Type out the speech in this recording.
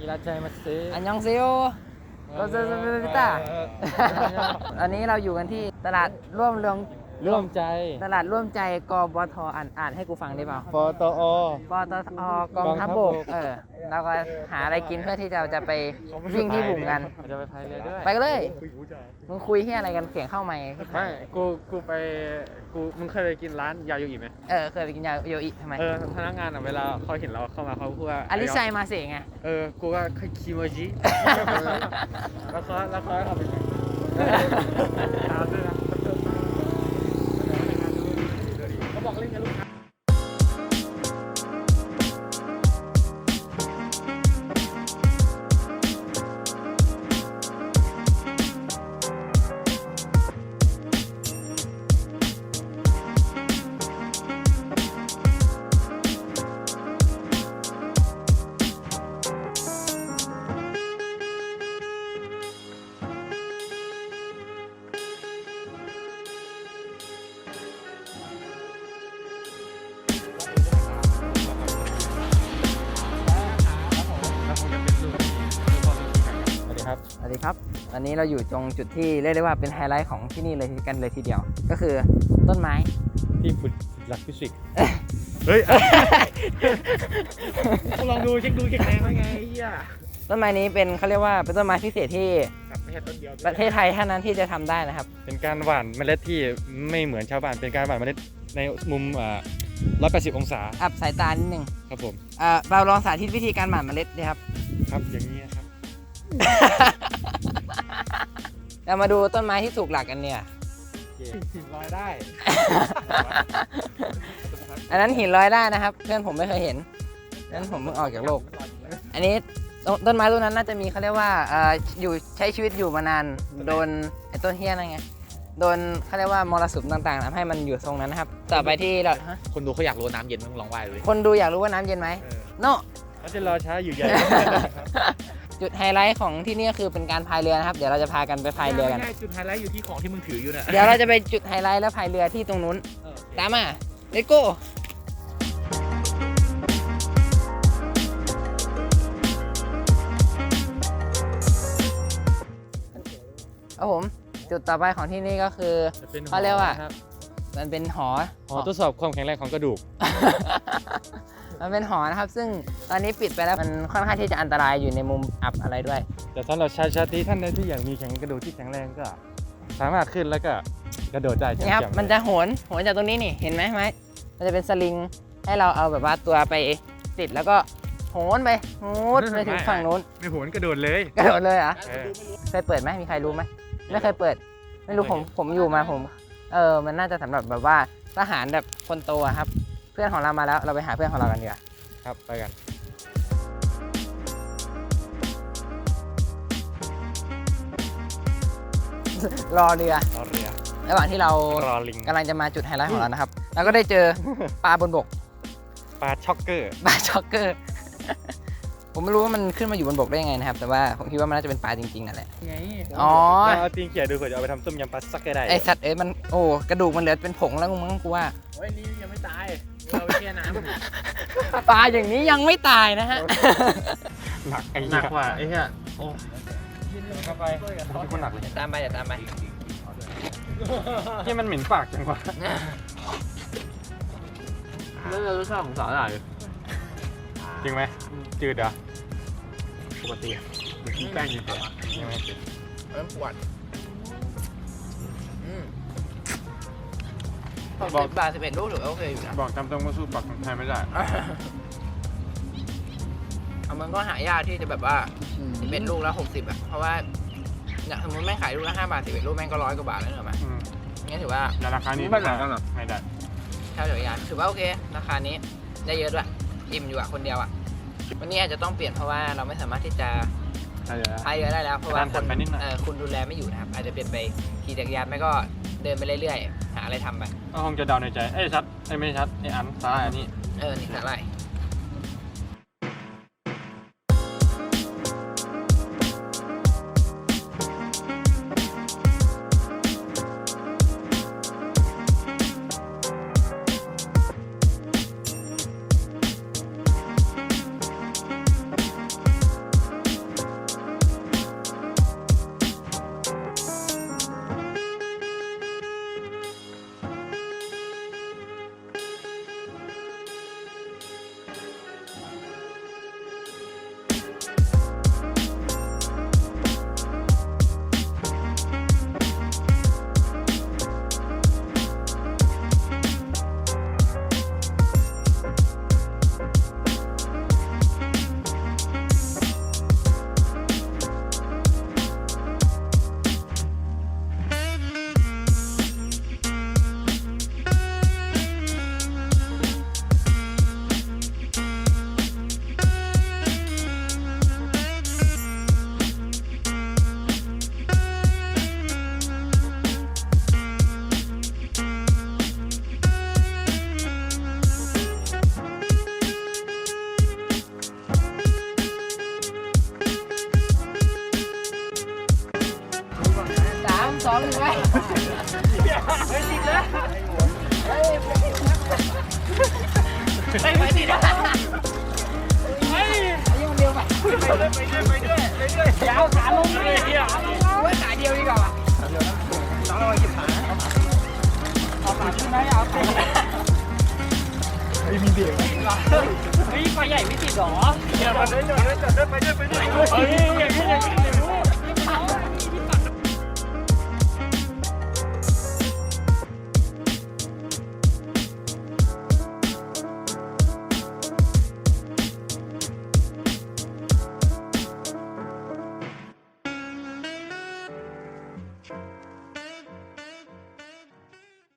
อิราใจมาเซอันยองเซโอก็จะจะตาอันนี้เราอยู่กันที่ตลาดร่วมเรือง ร่วมใจตลาดร่วมใจกบทอ่านอ่านให้กูฟังได้เปล่าปตอ ปตทกองทัพบก เออเราก็หาอะไรกินเพื่อที่เราจะไปวิ่งที่บุ่งกัน จะไปพายเรือด้วยไปกันเลยมึงคุยที่อะไรกันเสียงเข้าไหมค์ไม่กูกูไปกูมึงเคยไปกินร้านยาโยอิไหมเออเคยไปกินยาโยอิทำไมเออพนักงานอะเวลาเขาเห็นเราเข้ามาเขาพูดว่าอลิชัยมาเสไงเออกูก็คิโมจิแล้วเขาแล้วเขาให้เขาไปตามด้วยนะ สวัสดีครับสวัสดีครับอันนี้เราอยู่ตรงจุดที่เรียกได้ว่าเป็นไฮไลท์ของที่นี่เลยกันเลยทีเดียว ก็คือต้นไม้ ที่ฝึกหลักฟิสิกส์เฮ้ยลองดูเช็คดูแข็งแรงไหมไงเฮียต้นไม้นี้เป็นเขาเรียกว่าเป็นต้นไม้พิเศษที่ไม่ใช่ต้นเดียวประเทศไทยเท่านั้นที่จะทำได้นะครับ เป็นการหว่านเมล็ดที่ไม่เหมือนชาวบ้านเป็นการหว่านเมล็ดในมุมอ่า180องศา อับสายตานิดนึงครับผมเอ่อเราลองสาธิตวิธีการหมั่นเมล็ดดีครับ ครับอย่างนี้ครับ เรามาดูต้นไม้ที่ถูกหลักกันเนี่ย ลอยได้ อันนั้นหินลอยได้นะครับ เพื่อนผมไม่เคยเห็นนั้นผมเพิ่งออกจากโลก อันนี้ต้นต้นไม้ต้นนั้นน่าจะมีเขาเรียกว่าเอ่ออยู่ใช้ชีวิตอยู่มานานโดนไอ้ต้นเฮี้ยนั่นไงโดนเขาเรียกว่ามรสุมต่างๆทำให้มันอยู่ทรงนั้นนะครับ ต่อไปที่เราฮะคนดูเขาอยากรู้ว่าน้ำเย็นมึงลองว่ายดูดิคนดูอยากรู้ว่าน้ำเย็นไหมเออโน่แล้วจะรอช้าอยู่ใหญ่ จุดไฮไลท์ของที่นี่ก็คือเป็นการพายเรือนะครับ เดี๋ยวเราจะพากันไปพายเรือกันไม่ใช่จุดไฮไลท์อยู่ที่ของที่มึงถืออยู่น่ะเดี๋ยวเราจะไปจุดไฮไลท์แล้วพายเรือที่ตรงนู้น ตามมาเลโก้ครับผม จุดต่อไปของที่นี่ก็คือจะเป็นเขาเรียกว่าครับมันเป็นหอ หอทดสอบความแข็งแรงของกระดูก มันเป็นหอนะครับ ซึ่งตอนนี้ปิดไปแล้วมันค่อนข้างที่จะอันตรายอยู่ในมุมอับอะไรด้วย แต่สำหรับชายชาตรีท่านใดที่อยากมีแข็งกระดูกที่แข็งแรงก็ สามารถขึ้นแล้วก็กระโดดได้นี่ครับแจ่ๆมันจะโหนโหนจากตรงนี้นี่ เห็นไหมไหมมันจะเป็นสลิงให้เราเอาแบบว่าตัวไปติดแล้วก็โหนไปโหนไปถึงฝั่งนู้น ไม่โหนกระโดดเลย กระโดดเลยเหรอะเออเคยเปิดไหมมีใครรู้ไหมไม่เคยเปิด ไม่รู้ผมผมอยู่มาผม เออ มันน่าจะสำหรับแบบว่าทหารแบบคนโตอะครับ เพื่อนของเรามาแล้วเราไปหาเพื่อนของเรากันดีกว่าครับไปกัน รอเรือรอเรือระหว่างที่เรารอลิงกำลังจะมาจุดไฮไลท์ของเรานะครับเราก็ได้เจอปลาบนบกปลาช็อกเกอร์ ปลาช็อกเกอร์ ผมไม่รู้ว่ามันขึ้นมาอยู่บนบกได้ยังไงนะครับ แต่ว่าผมคิดว่ามันน่าจะเป็นปลาจริงๆนั่นแหละ ไงอ๋อ เอาตีนเขี่ยดูเผื่อจะเอาไปทำต้มยำปลาซักก็ได้ไอสัตว์เอ้ยมันโอ้กระดูกมันเหลือเป็นผงแล้วมึงกูว่า โอ้ยนี่ยังไม่ตายเราไปแช่น้ำปลาอย่างนี้ยังไม่ตายนะฮะ หนักไอ้หนักกว่าไอ้เหี้ยโอ้เข้าไปผมเป็นคนหนักเลยตามไปเดี๋ยวตามไป ที่มันเหม็นปากจังวะเรื่องรสชาติของสาหร่าย จริงไหมจืดเหรอปกติเหมือนกินแป้งอยู่แต่ใช่ไหมเริ่มปวดอืมบอกสิบบาทสิบเอ็ดลูกถือว่าโอเคอยู่นะบอกตามตรงว่าสู้ปากของไทยไม่ได้เอามันก็หายากที่จะแบบว่าสิบเอ็ดลูกแล้วหกสิบอะเพราะว่าเนี่ยสมมติแม่งขายลูกละห้าบาทสิบเอ็ดลูกแม่งก็ร้อยกว่าบาทแล้วเหรอมั้ยอืมงั้นถือว่าแต่ราคานี้ไม่หนักกันหรอไม่ได้เท่าจักรยานถือว่าโอเคราคานี้ได้เยอะด้วยอิ่มอยู่อะคนเดียวอะ วันนี้อาจจะต้องเปลี่ยนเพราะว่าเราไม่สามารถที่จะใช่แล้วพายเรือได้แล้วเพราะว่าการคผ่อนนไปนิดหน่อย เออคุณดูแลไม่อยู่นะครับ อาจจะเปลี่ยนไปขี่จักรยานไม่ก็เดินไปเรื่อยๆ หาอะไรทำไปก็คงจะเดาในใจ เอ้ยชัด เอ้ยไม่ชัดไอ้อันสาหร่ายอันนี้ เออนี่สาหร่าย สองหนึ่งไว้เฮ้ยติดแล้วเฮ้ยไปติดแล้วเฮ้ยอันนี้มันเร็วไปไปด้วยไปด้วยไปด้วยไปด้วยยาวขาลงเลยเฮียไว้ขาเดียวดีกว่าว่ะน้องเราหยิบขาเอาขาขึ้นไหมเอาขาเฮ้มีเบียร์เฮ้ไฟใหญ่ไม่ติดหรอเดี๋ยวมาด้วยเดี๋ยวด้วยไปด้วยไปด้วยเฮ้ยอย่างนี้อย่างนี้